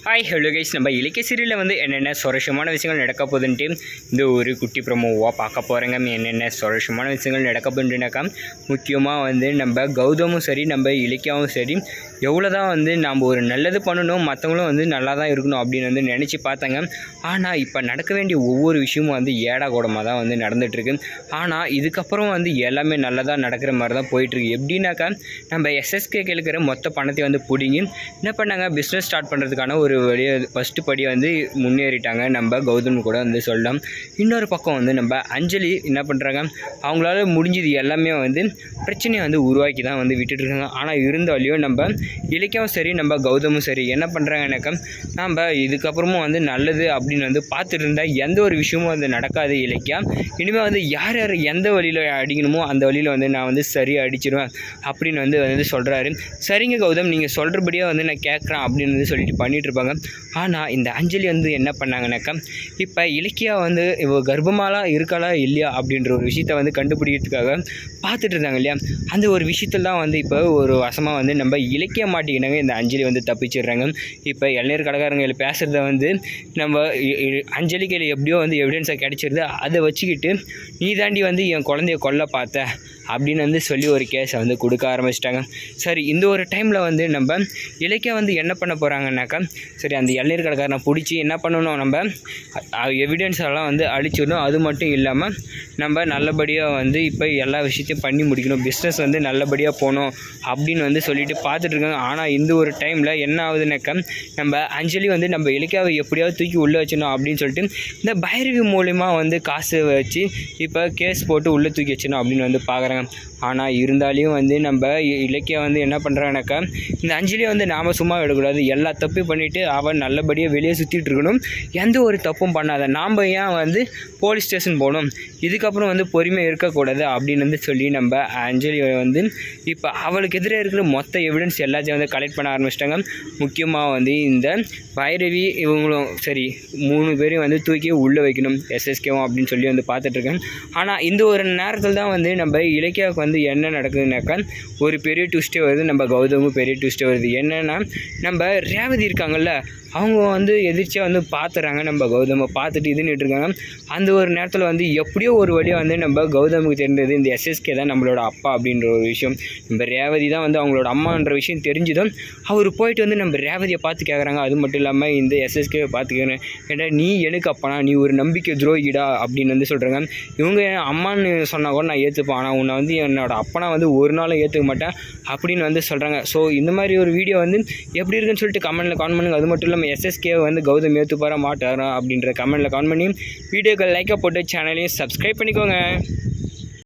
Hi hello guys நம்ம இலக்கிய சீரியலில் வந்து என்னென்ன சுரட்சமான விஷயங்கள் நடக்க போகுதுன்ட்டு இந்த ஒரு குட்டி ப்ரமோவாக பார்க்க போகிறேங்க என்னென்ன சுரட்சமான விஷயங்கள் நடக்க போகுதுனாக்கா முக்கியமாக வந்து நம்ம கௌதமும் சரி நம்ம இலக்கியாவும் சரி எவ்வளோ தான் வந்து நம்ம ஒரு நல்லது பண்ணணும் மற்றவங்களும் வந்து நல்லா தான் இருக்கணும் அப்படின்னு வந்து நினச்சி பார்த்தாங்க. ஆனால் இப்போ நடக்க வேண்டிய ஒவ்வொரு விஷயமும் வந்து ஏடா கூடமாக தான் வந்து நடந்துகிட்ருக்கு ஆனால் இதுக்கப்புறம் வந்து எல்லாமே நல்லதாக நடக்கிற மாதிரி தான் போயிட்டுருக்கு. எப்படின்னாக்கா நம்ம எஸ்எஸ்கே கேட்குற மொத்த பணத்தை வந்து பிடிங்கி என்ன பண்ணாங்க? பிஸ்னஸ் ஸ்டார்ட் பண்ணுறதுக்கான ஒரு வழியை ஃபஸ்ட்டு படி வந்து முன்னேறிட்டாங்க நம்ம கௌதம் கூட வந்து சொல்லலாம். இன்னொரு பக்கம் வந்து நம்ம அஞ்சலி என்ன பண்ணுறாங்க அவங்களால முடிஞ்சது எல்லாமே வந்து பிரச்சனையை வந்து உருவாக்கி தான் வந்து விட்டுட்டு இருக்காங்க ஆனால் இருந்தாலையும் நம்ம இலக்கியாவும் சரி நம்ம கௌதமும் சரி என்ன பண்ணுறாங்கனாக்கா நம்ம இதுக்கப்புறமும் வந்து நல்லது அப்படின்னு வந்து பார்த்துட்டு இருந்தால் எந்த ஒரு விஷயமும் வந்து நடக்காது இலக்கியா இனிமேல் வந்து யார் யார் எந்த வழியில் அடிக்கணுமோ அந்த வழியில் வந்து நான் வந்து சரியாக அடிச்சிருவேன் அப்படின்னு வந்து வந்து சொல்கிறாரு சரிங்க கௌதம் நீங்கள் சொல்கிறபடியே வந்து நான் கேட்குறேன் அப்படின்னு வந்து சொல்லிட்டு பண்ணிகிட்ருப்பாங்க இருப்பாங்க ஆனால் இந்த அஞ்சலி வந்து என்ன பண்ணாங்கனாக்கா இப்போ இலக்கியா வந்து இவ கர்ப்பமாலாம் இருக்காளா இல்லையா அப்படின்ற ஒரு விஷயத்தை வந்து கண்டுபிடிக்கிறதுக்காக பார்த்துட்டு இருந்தாங்க இல்லையா? அந்த ஒரு விஷயத்தில் தான் வந்து இப்போ ஒரு வசமாக வந்து நம்ம இலக்கிய மாட்டேங்கிறாங்க. இந்த அஞ்சலி வந்து தப்பிச்சிடுறாங்க. இப்போ இளைஞர் கடைக்காரங்க பேசுகிறத வந்து நம்ம அஞ்சலிக்கையில் எப்படியோ வந்து எவிடன்ஸாக கிடச்சிருது. அதை வச்சுக்கிட்டு நீ தாண்டி வந்து என் குழந்தைய கொல்ல பார்த்த. அப்படின்னு வந்து சொல்லி ஒரு கேஸை வந்து கொடுக்க ஆரம்பிச்சிட்டாங்க. சரி இந்த ஒரு டைமில் வந்து நம்ம இலக்கியம் வந்து என்ன பண்ண போகிறாங்கனாக்கா சரி அந்த இளநீர் கடைக்காரனை பிடிச்சி என்ன பண்ணணும்? நம்ம எவிடன்ஸ் எல்லாம் வந்து அழிச்சிடணும். அது மட்டும் இல்லாமல் நம்ம நல்லபடியாக வந்து இப்போ எல்லா விஷயத்தையும் பண்ணி முடிக்கணும். பிஸ்னஸ் வந்து நல்லபடியாக போகணும் அப்படின்னு வந்து சொல்லிட்டு பார்த்துட்ருக்காங்க ஆனால் இந்த ஒரு டைமில் என்ன ஆகுதுனாக்கா நம்ம அஞ்சலி வந்து நம்ம இலக்கியாவை எப்படியாவது தூக்கி உள்ளே வச்சிடணும் அப்படின்னு சொல்லிட்டு இந்த பைரவி மூலிமா வந்து காசு வச்சு இப்போ கேஸ் போட்டு உள்ளே தூக்கி வச்சிடணும் அப்படின்னு வந்து பார்க்குறாங்க. ஆனால் இருந்தாலையும் வந்து நம்ம இ- இலக்கியம் வந்து என்ன பண்ணுறாங்கனாக்கா இந்த அஞ்சலியை வந்து நாம் சும்மா விடக்கூடாது. எல்லா தப்பையும் பண்ணிவிட்டு அவன் நல்லபடியாக வெளியே சுற்றிட்டு இருக்கணும். எந்த ஒரு தப்பும் பண்ணாத. நாம் ஏன் வந்து போலீஸ் ஸ்டேஷன் போகணும்? இதுக்கப்புறம் வந்து பொறுமை இருக்கக்கூடாது அப்படின்னு வந்து சொல்லி நம்ம அஞ்சலி வந்து இப்போ அவளுக்கு எதிரே இருக்கிற மொத்த எவிடன்ஸ் எல்லாத்தையும் வந்து கலெக்ட் பண்ண ஆரம்பிச்சிட்டாங்க. முக்கியமாக வந்து இந்த பைரவி இவங்களும் சரி மூணு பேரையும் வந்து தூக்கி உள்ளே வைக்கணும். எஸ்எஸ்கேவும் அப்படின்னு சொல்லி வந்து பார்த்துட்ருக்கேன் ஆனால் இந்த ஒரு நேரத்தில் தான் வந்து நம்ம இலக்கியாவுக்கு வந்து என்ன நடக்குதுனாக்கா ஒரு பெரிய ட்விஸ்ட்டே வருது. நம்ம கௌதமும் பெரிய ட்விஸ்ட்டே வருது. என்னென்னா நம்ம ரேவதி இருக்காங்கல்ல அவங்க வந்து எதிர்ச்சியாக வந்து பார்த்துறாங்க நம்ம கௌதமை பார்த்துட்டு இதுன்னு இருக்காங்க. அந்த ஒரு நேரத்தில் வந்து எப்படியோ ஒரு வழியாக வந்து நம்ம கௌதமுக்கு தெரிஞ்சது இந்த எஸ்எஸ்கே தான் நம்மளோட அப்பா அப்படின்ற ஒரு விஷயம். நம்ம ரேவதி தான் வந்து அவங்களோட அம்மான்ற விஷயம் தெரிஞ்சதும் அவர் போயிட்டு வந்து நம்ம ரேவதியை பார்த்து கேட்குறாங்க அது மட்டும் இல்லாமல் இந்த எஸ்எஸ்கே பார்த்து கேட்குறேன் நீ எனக்கு அப்பனா? நீ ஒரு நம்பிக்கை துரோகிடா அப்படின்னு வந்து சொல்கிறாங்க இவங்க அம்மான்னு சொன்னால் கூட நான் ஏற்றுப்பேன் ஆனால் உன்னை வந்து என்னோட அப்பனா வந்து ஒரு நாளும் ஏற்றுக்க மாட்டேன் அப்படின்னு வந்து சொல்கிறாங்க ஸோ இந்த மாதிரி ஒரு வீடியோ வந்து எப்படி இருக்குன்னு சொல்லிட்டு கமெண்ட்டில் கான் பண்ணுங்க. அது மட்டும் இல்லாமல் எஸ்எஸ்கே வந்து கௌதம் ஏற்றுப்பாரா மாட்டாரா அப்படின்ற கமெண்ட்டில் கான் பண்ணி வீடியோக்கள் லைக்காக போட்டு சேனலையும் சப்ஸ்கிரைப் பண்ணிக்கோங்க.